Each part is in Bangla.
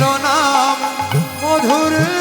প্রণাম মধুর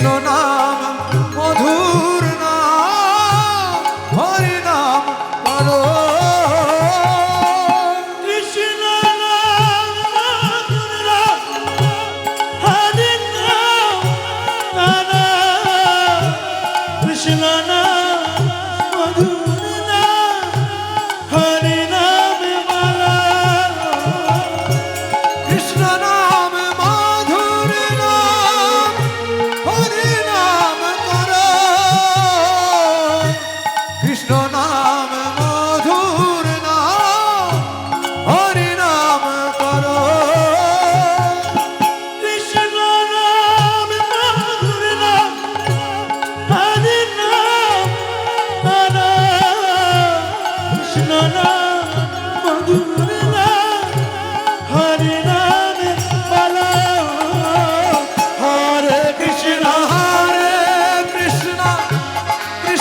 কৃষ্ণ নাম মধুর নাম হরি নাম করো Krishna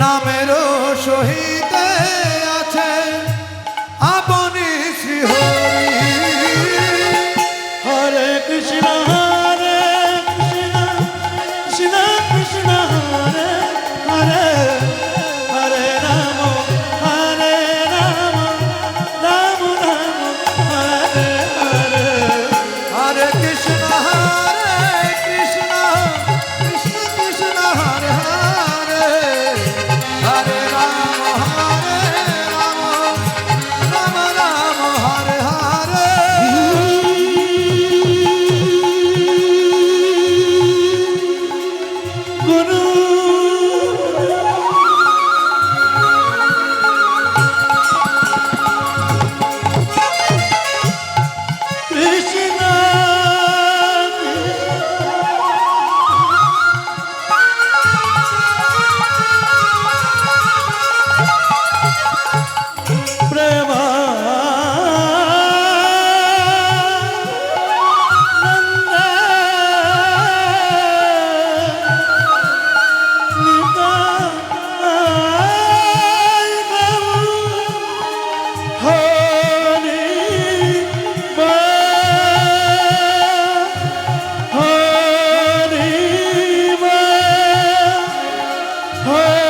নামের আছে Hey!